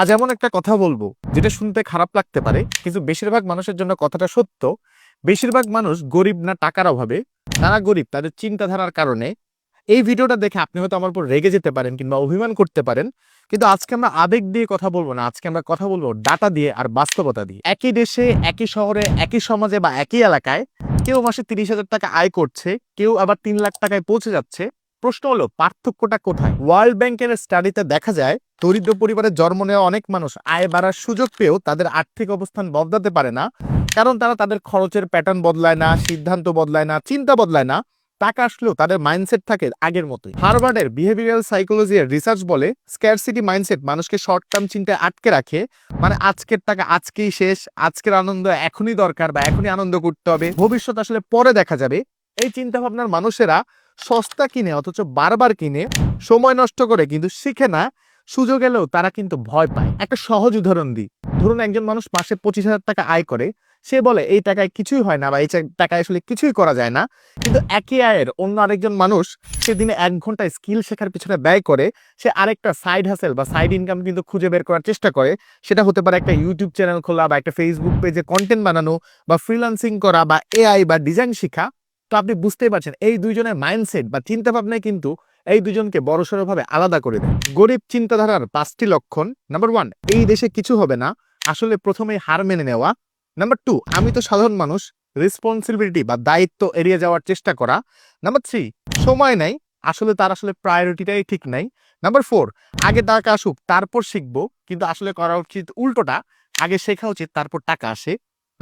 আজ এমন একটা কথা বলব, যেটা শুনতে খারাপ লাগতে পারে, কিন্তু বেশিরভাগ মানুষের জন্য কথাটা সত্য। বেশিরভাগ মানুষ গরিব না টাকার অভাবে, তারা গরিব, তাদের চিন্তাধারার কারণে। এই ভিডিওটা দেখে আপনি হয়তো আমার উপর রেগে যেতে পারেন কিংবা অভিমান করতে পারেন, কিন্তু আজকে আমরা আবেগ দিয়ে কথা বলব না, আজকে আমরা কথা বলব ডাটা দিয়ে আর বাস্তবতা দিয়ে। একই দেশে, একই শহরে, একই সমাজে বা একই এলাকায় কেউ মাসে তিরিশ হাজার টাকা আয় করছে, কেউ আবার তিন লাখ টাকায় পৌঁছে যাচ্ছে প্রশ্ন হলো, পার্থক্যটা কোথায়? ওয়ার্ল্ড ব্যাংকের স্টাডিতে দেখা যায়, দরিদ্র পরিবারে জন্ম নেওয়া অনেক মানুষ আয় বাড়ার সুযোগ পেয়েও তাদের আর্থিক অবস্থান বদলাতে পারে না। কারণ তারা তাদের খরচের প্যাটার্ন বদলায় না, সিদ্ধান্ত বদলায় না, চিন্তা বদলায় না। টাকা আসলেও তাদের মাইন্ডসেট থাকে আগের মতোই। হারভার্ডের বিহেভিয়ারাল সাইকোলজি এর রিসার্চ বলে স্ক্যারসিটি মাইন্ডসেট মানুষকে শর্ট টার্ম চিন্তায় আটকে রাখে। মানে আজকের টাকা আজকেই শেষ, আজকের আনন্দ এখনই দরকার বা এখনই আনন্দ করতে হবে। ভবিষ্যৎ আসলে পরে দেখা যাবে। এই চিন্তা ভাবনার মানুষেরা সস্তা কিনে, অথচ বারবার কিনে, সময় নষ্ট করে কিন্তু শিখে না, সুযোগ এলেও তারা কিন্তু ভয় পায়। একটা সহজ উদাহরণ দিই। ধরুন একজন মানুষ মাসে পঁচিশ হাজার টাকা আয় করে, সে বলে, এই টাকায় কিছুই হয় না বা এই টাকায় আসলে কিছুই করা যায় না। কিন্তু একই আয়ের অন্য আরেকজন মানুষ সে দিনে এক ঘণ্টা স্কিল শেখার পিছনে ব্যয় করে, সে আরেকটা সাইড হাসেল বা সাইড ইনকাম কিন্তু খুঁজে বের করার চেষ্টা করে। সেটা হতে পারে একটা ইউটিউব চ্যানেল খোলা বা একটা ফেসবুক পেজে কন্টেন্ট বানানো বা ফ্রিল্যান্সিং করা বা এআই বা ডিজাইন শেখা। তো আপনি বুঝতেই পারছেন, এই দুইজনের মাইন্ডসেট বা চিন্তা ভাবনায় কিন্তু এই দুজনকে বড়সড় ভাবে আলাদা করে দেয়। গরিব চিন্তাধারার পাঁচটি লক্ষণ নাম্বার ওয়ান এই দেশে কিছু হবে না, আসলে প্রথমে হার মেনে নেওয়া। নাম্বার টু আমি তো সাধারণ মানুষ রেসপন্সিবিলিটি বা দায়িত্ব এড়িয়ে যাওয়ার চেষ্টা করা। নাম্বার থ্রি সময় নাই, আসলে তার আসলে প্রায়োরিটিটাই ঠিক নাই। নাম্বার ফোর আগে টাকা আসুক, তারপর শিখব, কিন্তু আসলে করা উচিত উল্টোটা, আগে শেখা উচিত, তারপর টাকা আসে।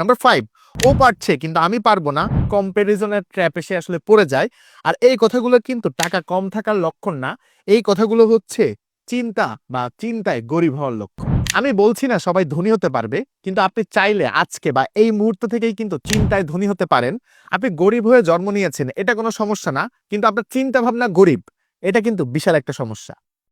নাম্বার ফাইভ ও পারছে, কিন্তু আমি পারব না। কম্প্যারিজনের ট্র্যাপে সে আসলে পড়ে যায়। আর এই কথাগুলো কিন্তু টাকা কম থাকার লক্ষণ না। এই কথাগুলো হচ্ছে চিন্তা বা চিন্তায় গরিব হওয়ার লক্ষণ। আমি বলছি না সবাই ধনী হতে পারবে, কিন্তু আপনি চাইলে আজকে বা এই মুহূর্ত থেকেই কিন্তু চিন্তায় ধনী হতে পারেন। আপনি গরিব হয়ে জন্ম নিয়েছেন, এটা কোনো সমস্যা না, কিন্তু আপনার চিন্তা ভাবনা গরিব, এটা কিন্তু বিশাল একটা সমস্যা।